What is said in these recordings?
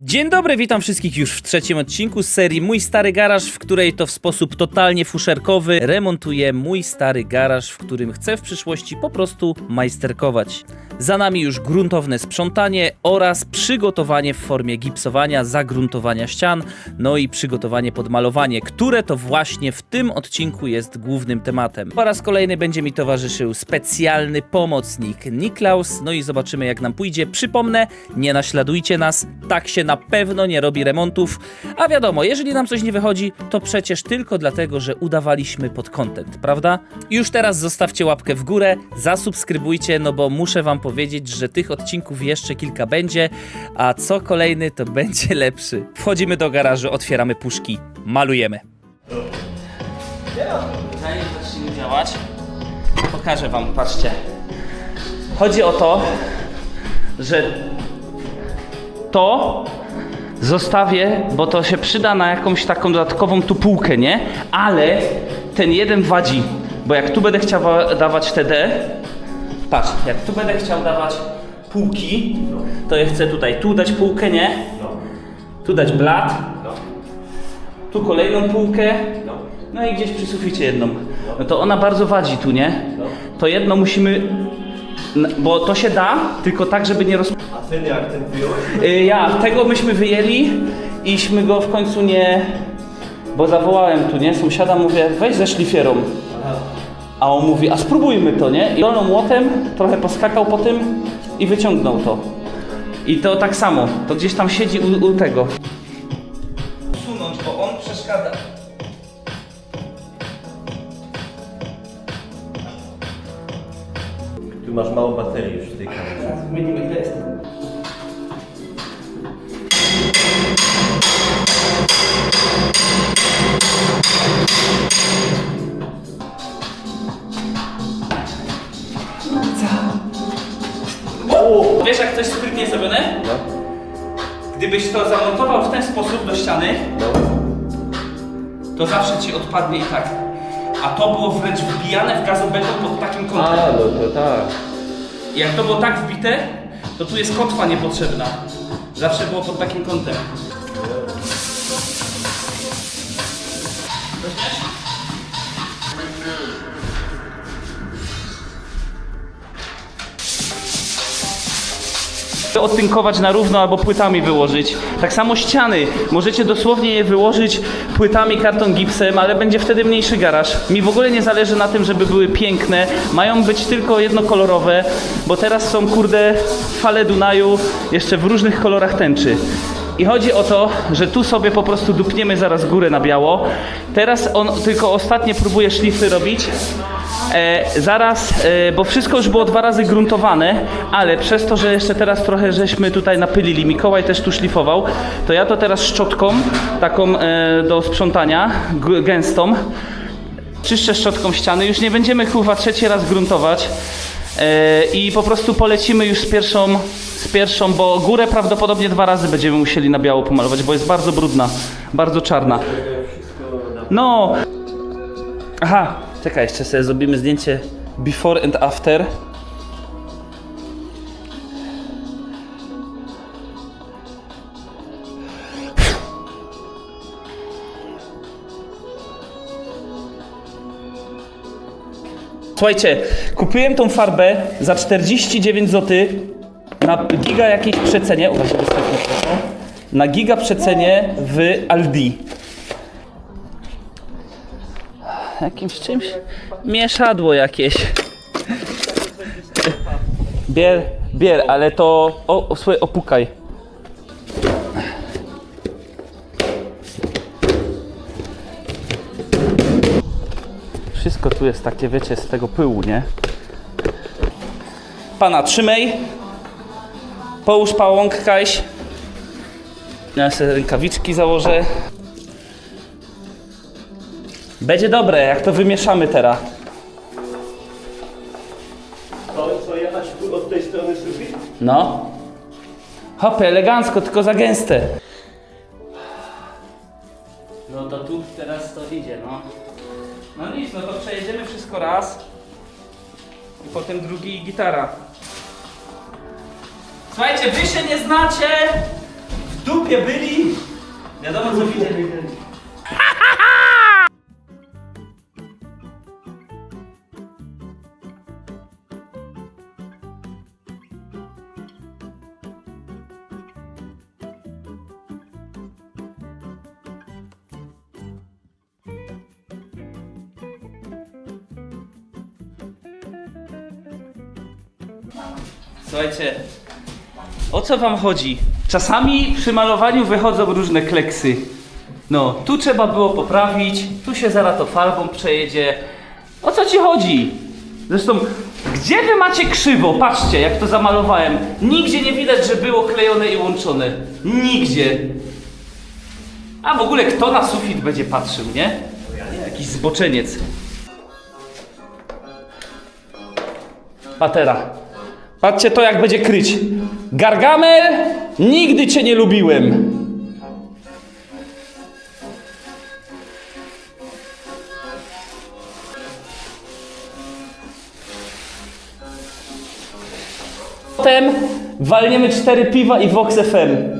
Dzień dobry, witam wszystkich już w trzecim odcinku z serii Mój Stary Garaż, w której to w sposób totalnie fuszerkowy remontuję mój stary garaż, w którym chcę w przyszłości po prostu majsterkować. Za nami już gruntowne sprzątanie oraz przygotowanie w formie gipsowania, zagruntowania ścian, no i przygotowanie pod malowanie, które to właśnie w tym odcinku jest głównym tematem. Po raz kolejny będzie mi towarzyszył specjalny pomocnik Niklaus, no i zobaczymy jak nam pójdzie. Przypomnę, nie naśladujcie nas, tak się na pewno nie robi remontów, a wiadomo, jeżeli nam coś nie wychodzi, to przecież tylko dlatego, że udawaliśmy pod content, prawda? Już teraz zostawcie łapkę w górę, zasubskrybujcie, no bo muszę wam powiedzieć, że tych odcinków jeszcze kilka będzie, a co kolejny to będzie lepszy. Wchodzimy do garażu, otwieramy puszki, malujemy. Zanim zaczniemy działać, pokażę wam, patrzcie. Chodzi o to, że to zostawię, bo to się przyda na jakąś taką dodatkową tu półkę, nie? Ale ten jeden wadzi, bo jak tu będę chciał wa- dawać TD, patrz, jak tu będę chciał dawać półki, to ja chcę tutaj tu dać półkę, nie? Tu dać blat, tu kolejną półkę, no i gdzieś przy suficie jedną. No to ona bardzo wadzi tu, nie? To jedno musimy, bo to się da, tylko tak, żeby nie roz... Ten jak ten wyjąłeś? Y, Ja, tego myśmy wyjęli iśmy go w końcu nie... Bo zawołałem tu, nie? Sąsiada mówię, weź ze szlifierą. A on mówi, a spróbujmy to, nie? I dolną młotem trochę poskakał po tym i wyciągnął to. I to tak samo, to gdzieś tam siedzi u, u tego. Usunąć, bo on przeszkadza. Tu masz mało baterii już to zawsze ci odpadnie i tak. A to było wręcz wbijane w gazobeton pod takim kątem. no to tak. Jak to było tak wbite, to tu jest kotwa niepotrzebna. Zawsze było pod takim kątem. Odtynkować na równo albo płytami wyłożyć. Tak samo ściany. Możecie dosłownie je wyłożyć płytami, karton gipsem, ale będzie wtedy mniejszy garaż. Mi w ogóle nie zależy na tym, żeby były piękne. Mają być tylko jednokolorowe, bo teraz są kurde fale Dunaju jeszcze w różnych kolorach tęczy. I chodzi o to, że tu sobie po prostu dupniemy zaraz górę na biało. Teraz on tylko ostatnie próbuje szlify robić. E, zaraz, e, bo wszystko już było dwa razy gruntowane, ale przez to, że jeszcze teraz trochę żeśmy tutaj napylili, Mikołaj też tu szlifował, to ja to teraz szczotką, taką e, do sprzątania, gęstą, czyszczę szczotką ściany, już nie będziemy chyba trzeci raz gruntować e, i po prostu polecimy już z pierwszą, z pierwszą, bo górę prawdopodobnie dwa razy będziemy musieli na biało pomalować, bo jest bardzo brudna, bardzo czarna. No. Aha, czekaj, jeszcze sobie zrobimy zdjęcie before and after. Słuchajcie, kupiłem tą farbę za 49 zł na giga jakiejś przecenie. Proszę. Na giga przecenie w Aldi. Jakimś czymś? Mieszadło jakieś. Bier, bier, ale to. O, o słuchaj, opukaj. Wszystko tu jest takie, wiecie, z tego pyłu, nie? Pana, trzymaj. Połóż pałąk, Kaś. Ja sobie rękawiczki założę. Będzie dobre, jak to wymieszamy teraz. To co jechać tu od tej strony sufit? No. Hopy, elegancko, tylko za gęste. No to tu teraz to idzie, no. No nic, no to przejedziemy wszystko raz. I potem drugi i gitara. Słuchajcie, wy się nie znacie dupie byli. Wiadomo co widzieli. Słuchajcie, o co wam chodzi? Czasami przy malowaniu wychodzą różne kleksy. No, tu trzeba było poprawić, tu się zaraz to farbą przejedzie. O co ci chodzi? Zresztą, gdzie wy macie krzywo? Patrzcie, jak to zamalowałem. Nigdzie nie widać, że było klejone i łączone. Nigdzie. A w ogóle kto na sufit będzie patrzył, nie? Jakiś zboczeniec. Patera. Patrzcie to jak będzie kryć. Gargamel, nigdy cię nie lubiłem. Potem walniemy cztery piwa i Vox FM.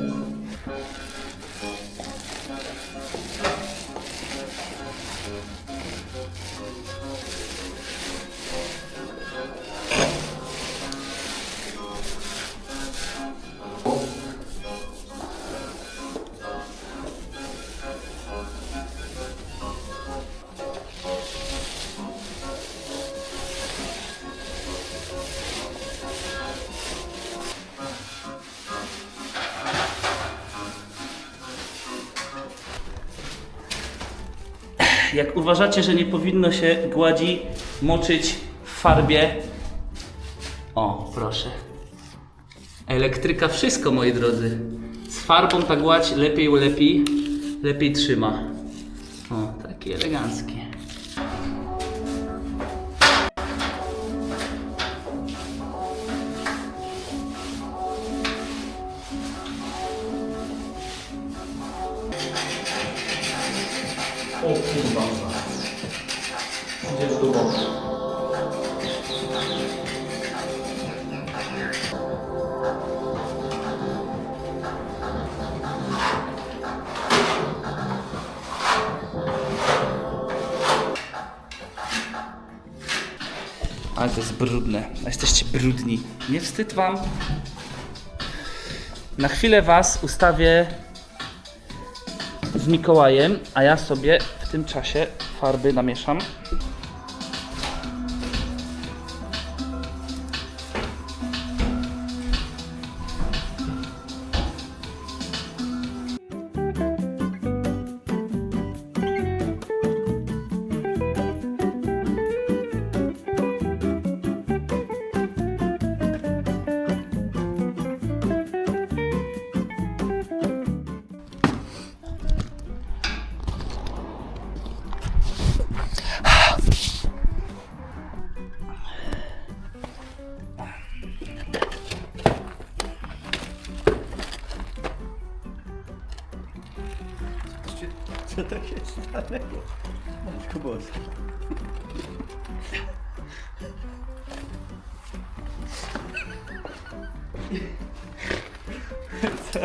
Uważacie, że nie powinno się gładzi moczyć w farbie, o, proszę. Elektryka wszystko, moi drodzy. Z farbą ta gładź lepiej lepiej, lepiej trzyma. O, takie eleganckie. Nie wstyd wam? Na chwilę was ustawię z Mikołajem, a ja sobie w tym czasie farby namieszam. Co to się stanęło? Matko Boska. Co?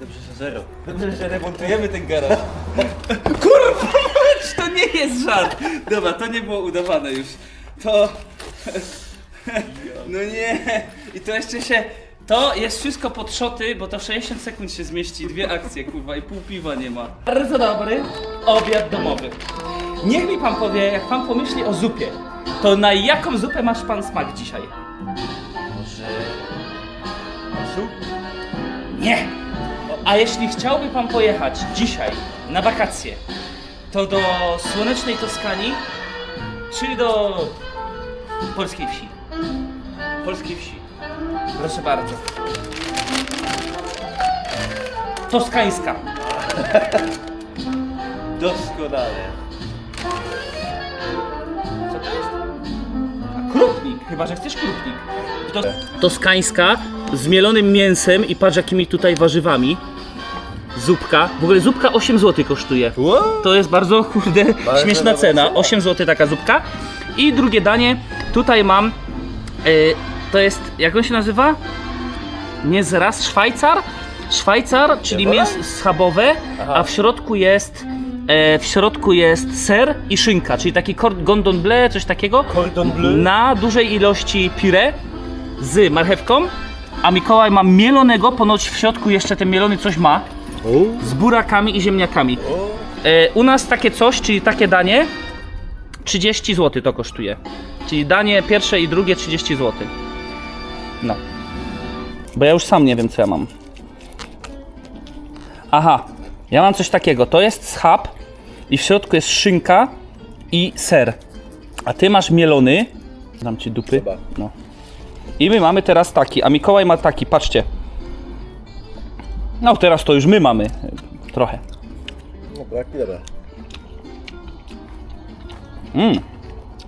Dobrze, że zero. Dobrze, że remontujemy ten garaż. Kurwa, mać, to nie jest żart. Dobra, to nie było udawane już. To... No nie. I to jeszcze się... To jest wszystko pod szoty, bo to 60 sekund się zmieści, dwie akcje, kurwa, i pół piwa nie ma. Bardzo dobry obiad domowy. Niech mi pan powie, jak pan pomyśli o zupie, to na jaką zupę masz pan smak dzisiaj? Może... Zup? Nie! A jeśli chciałby pan pojechać dzisiaj na wakacje, to do słonecznej Toskanii, czy do polskiej wsi? Polskiej wsi. Proszę bardzo. Toskańska. Doskonale. Co to jest? A, krupnik, chyba że chcesz krupnik. To... Toskańska z mielonym mięsem i patrz jakimi tutaj warzywami. Zupka. W ogóle zupka 8 zł kosztuje. To jest bardzo, kurde, śmieszna dobra cena. cena. 8 zł taka zupka. I drugie danie, tutaj mam, y, to jest, jak on się nazywa? Nie zraz, Szwajcar? Szwajcar, czyli mięso schabowe, a w środku jest e, w środku jest ser i szynka, czyli taki cor- gondon bleu, coś takiego. Cordon bleu. Na dużej ilości pire z marchewką, a Mikołaj ma mielonego, ponoć w środku jeszcze ten mielony coś ma, z burakami i ziemniakami. E, u nas takie coś, czyli takie danie, 30 zł to kosztuje. Czyli danie pierwsze i drugie 30 zł. No. Bo ja już sam nie wiem co ja mam. Aha, ja mam coś takiego. To jest schab i w środku jest szynka i ser. A ty masz mielony. Dam ci dupy. Chyba. No. I my mamy teraz taki, a Mikołaj ma taki, patrzcie. No teraz to już my mamy. Trochę. No tak, dobra. Mmm.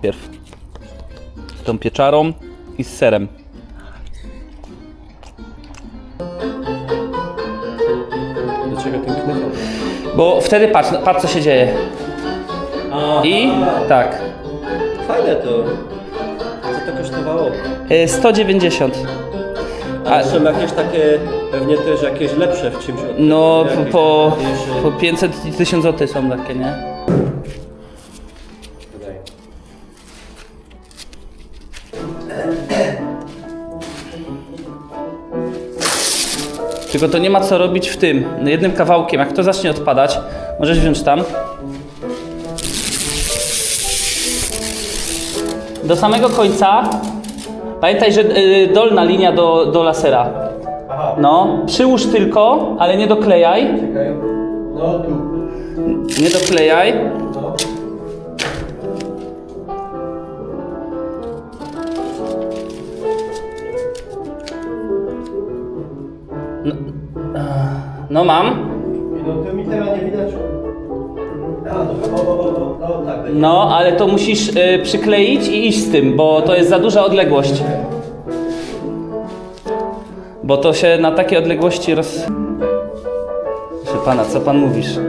Pierw. Z tą pieczarą i z serem. Bo wtedy patrz, patrz co się dzieje. I tak. Fajne to. Co to kosztowało? y, 190. A są jakieś takie, pewnie też jakieś lepsze w czymś. od- No po, jakieś po, ładniejsze. po 500 i 1000 zł są takie, nie? Tylko to nie ma co robić w tym. Jednym kawałkiem. Jak to zacznie odpadać, możesz wziąć tam. Do samego końca. Pamiętaj, że y, dolna linia do, do lasera. Aha. No, przyłóż tylko, ale nie doklejaj. Czekaj. No tu. Nie doklejaj. No. Mam. No to mi teraz nie widać. No, o, o, o, o, tak. będzie. No, ale to musisz y, przykleić i iść z tym, bo to jest za duża odległość. Bo to się na takie odległości roz... Proszę pana, co pan mówisz?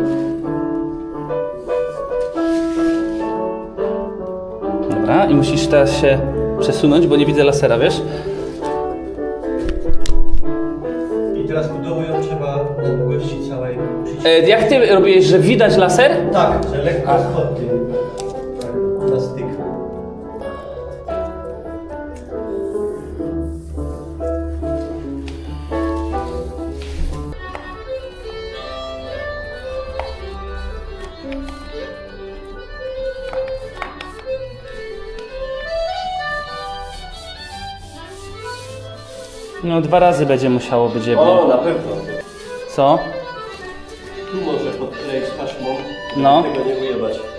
Dobra, i musisz teraz się przesunąć, bo nie widzę lasera, wiesz? E, jak ty robiłeś, że widać laser? Tak, że lekko. Tak, na styk. No dwa razy będzie musiało być jedno. O, na pewno. Co? No. tego nie.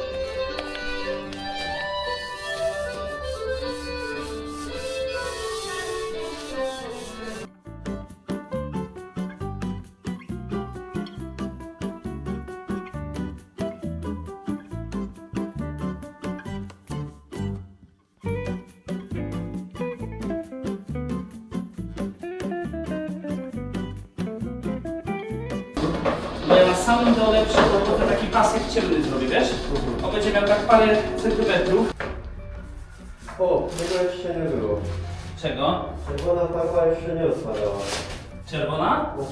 Parę centymetrów. O, tego jeszcze nie było. Czego? Czerwona farba jeszcze nie odpadała. Czerwona? No.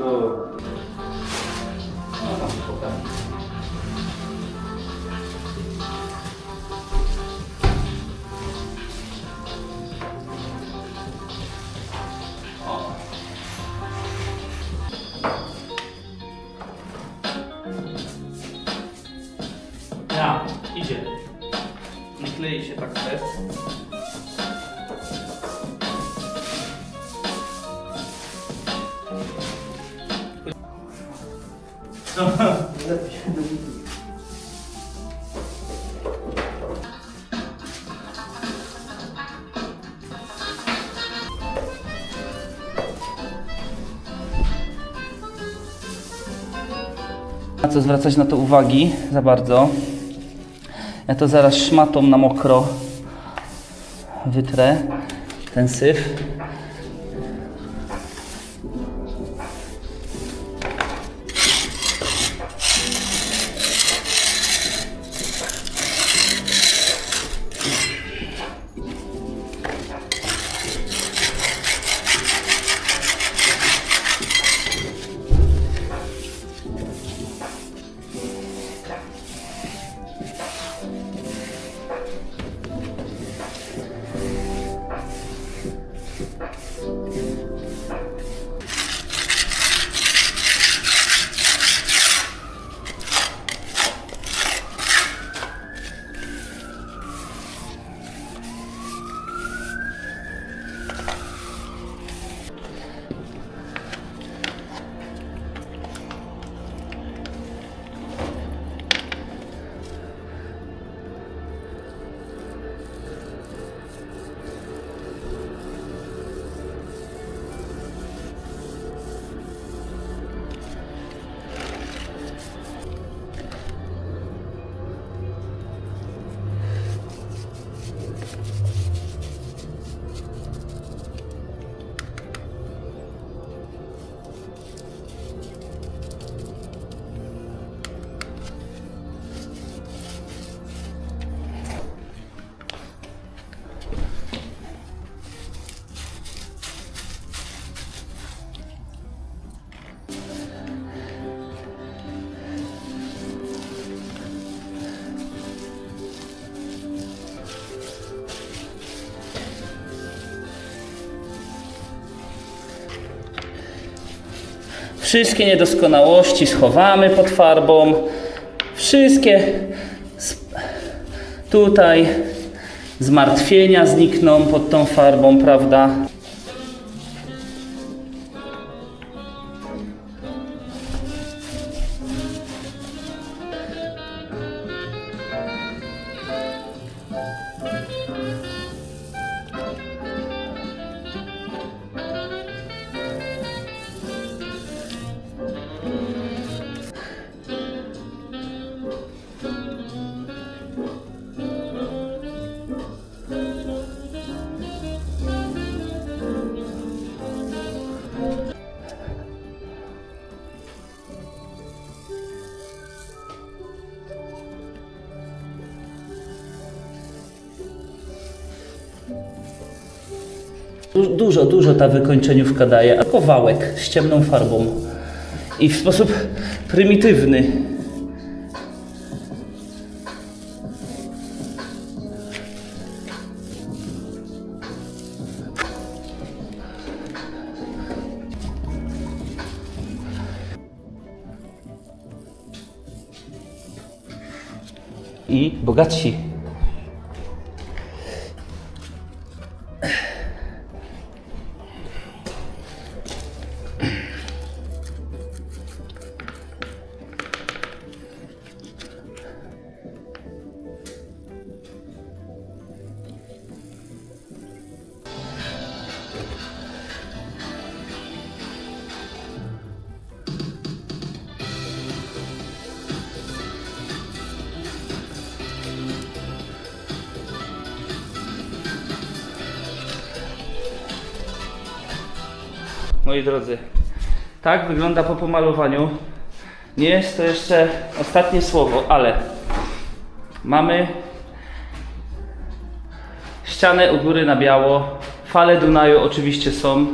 No Na co zwracać na to uwagi za bardzo. Ja to zaraz szmatą na mokro wytrę ten syf. Wszystkie niedoskonałości schowamy pod farbą. Wszystkie tutaj zmartwienia znikną pod tą farbą, prawda? Dużo, dużo ta wykończeniówka daje. Kowałek z ciemną farbą. I w sposób prymitywny. I bogatsi. Moi drodzy, tak wygląda po pomalowaniu. Nie jest to jeszcze ostatnie słowo, ale mamy ścianę u góry na biało, fale Dunaju oczywiście są,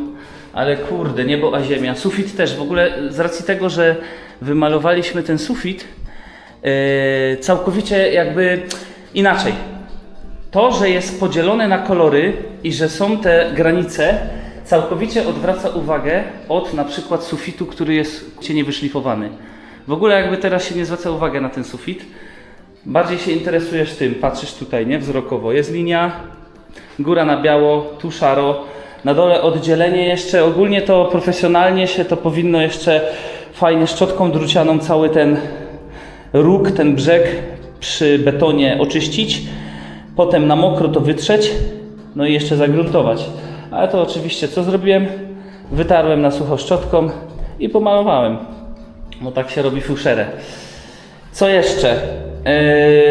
ale kurde, niebo a ziemia. Sufit też, w ogóle z racji tego, że wymalowaliśmy ten sufit, yy, całkowicie jakby inaczej. To, że jest podzielone na kolory i że są te granice, całkowicie odwraca uwagę od na przykład sufitu, który jest cienie wyszlifowany. W ogóle jakby teraz się nie zwraca uwagę na ten sufit, bardziej się interesujesz tym, patrzysz tutaj, nie? Wzrokowo. Jest linia, góra na biało, tu szaro, na dole oddzielenie jeszcze, ogólnie to profesjonalnie się to powinno jeszcze fajnie szczotką drucianą cały ten róg, ten brzeg przy betonie oczyścić, potem na mokro to wytrzeć, no i jeszcze zagruntować. Ale to oczywiście co zrobiłem? Wytarłem na sucho szczotką i pomalowałem. No tak się robi fuszerę. Co jeszcze?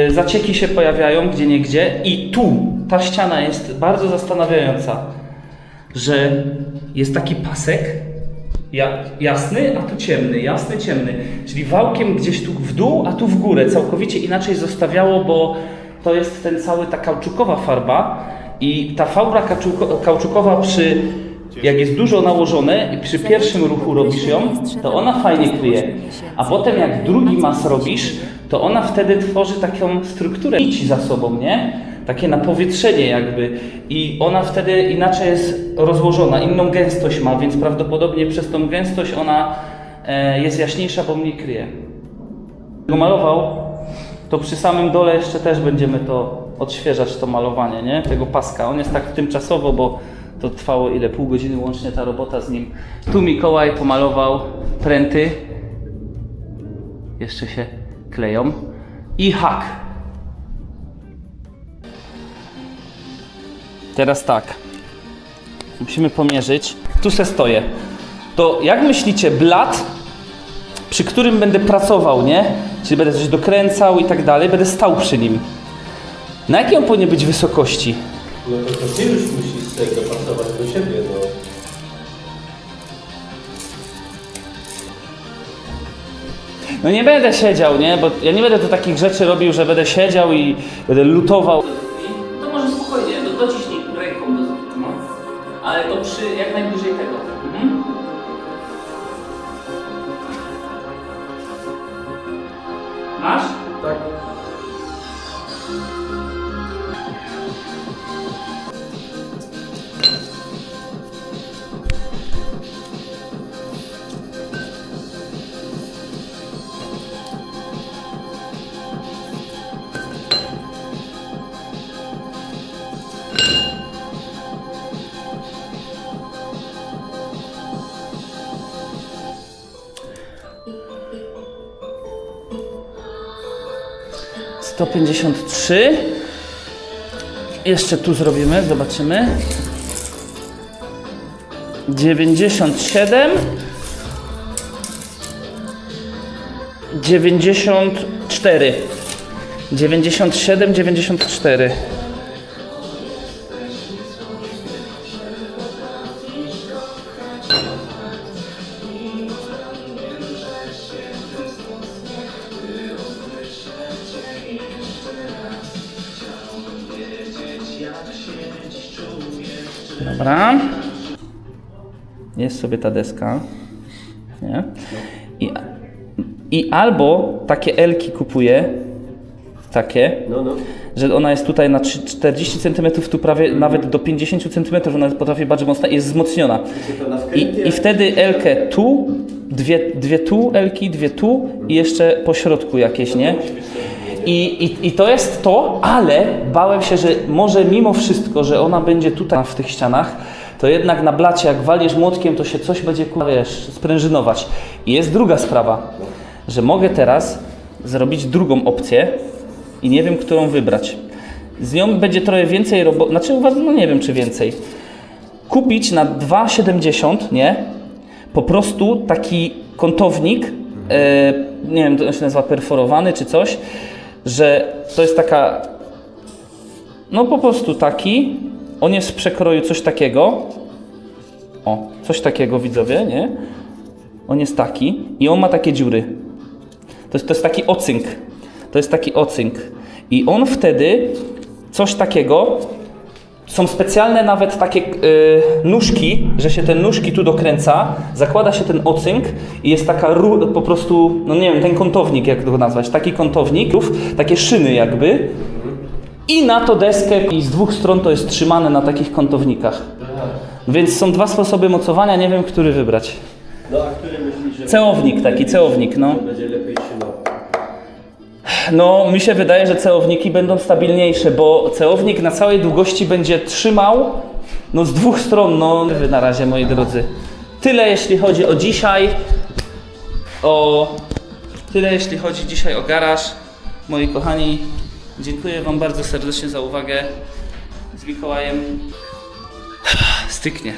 Yy, zacieki się pojawiają gdzie niegdzie i tu ta ściana jest bardzo zastanawiająca, że jest taki pasek ja, jasny, a tu ciemny, jasny, ciemny. Czyli wałkiem gdzieś tu w dół, a tu w górę. Całkowicie inaczej zostawiało, bo to jest ten cały ta kauczukowa farba i ta kauczuko- kauczukowa przy jak jest dużo nałożone i przy pierwszym ruchu robisz ją, to ona fajnie kryje. A potem jak drugi mas robisz, to ona wtedy tworzy taką strukturę nici za sobą, nie? Takie napowietrzenie jakby. I ona wtedy inaczej jest rozłożona, inną gęstość ma, więc prawdopodobnie przez tą gęstość ona e, jest jaśniejsza, bo mniej kryje. Malował, to przy samym dole jeszcze też będziemy to odświeżać, to malowanie, nie? Tego paska. On jest tak tymczasowo, bo to trwało ile? Pół godziny łącznie ta robota z nim. Tu Mikołaj pomalował pręty. Jeszcze się kleją. I hak. Teraz tak. Musimy pomierzyć. Tu se stoję. To jak myślicie, blat przy którym będę pracował, nie? Czyli będę coś dokręcał i tak dalej, będę stał przy nim. Na jakiej on powinien być wysokości? No to, to ty już musisz sobie dopasować do siebie, no. No nie będę siedział, nie? Bo ja nie będę tu takich rzeczy robił, że będę siedział i będę lutował. 153. Jeszcze tu zrobimy, zobaczymy. 97. 94. 97, 94. Dobra. Jest sobie ta deska. Nie? I, I albo takie elki kupuję, takie, No, no. że ona jest tutaj na trzy- 40 cm, tu prawie nawet do 50 cm, ona potrafi bardzo mocna i jest wzmocniona. I? I wtedy elkę tu, dwie, dwie tu elki, dwie tu i jeszcze po środku jakieś, nie? I, i, I to jest to, ale bałem się, że może mimo wszystko, że ona będzie tutaj w tych ścianach, to jednak na blacie, jak walisz młotkiem, to się coś będzie, wiesz, sprężynować. I jest druga sprawa, że mogę teraz zrobić drugą opcję i nie wiem, którą wybrać. Z nią będzie trochę więcej roboty, znaczy uważam, no nie wiem, czy więcej kupić na 2,70, nie? Po prostu taki kątownik, e, nie wiem, to się nazywa perforowany czy coś, że to jest taka, no po prostu taki, on jest w przekroju coś takiego, o, coś takiego widzowie, nie? On jest taki i on ma takie dziury. To jest, to jest taki ocynk. To jest taki ocynk. I on wtedy coś takiego. Są specjalne nawet takie y, nóżki, że się te nóżki tu dokręca, zakłada się ten ocynk i jest taka ru, po prostu, no nie wiem, ten kątownik, jak go nazwać, taki kątownik, takie szyny jakby. I na to deskę i z dwóch stron to jest trzymane na takich kątownikach. Więc są dwa sposoby mocowania, nie wiem, który wybrać. No, a który myślisz, że Cełownik, taki cełownik, no. będzie lepiej? No, mi się wydaje, że cełowniki będą stabilniejsze, bo cełownik na całej długości będzie trzymał no z dwóch stron, no na razie moi drodzy. Tyle jeśli chodzi o dzisiaj. O tyle jeśli chodzi dzisiaj o garaż. Moi kochani, dziękuję wam bardzo serdecznie za uwagę. Z Mikołajem styknie.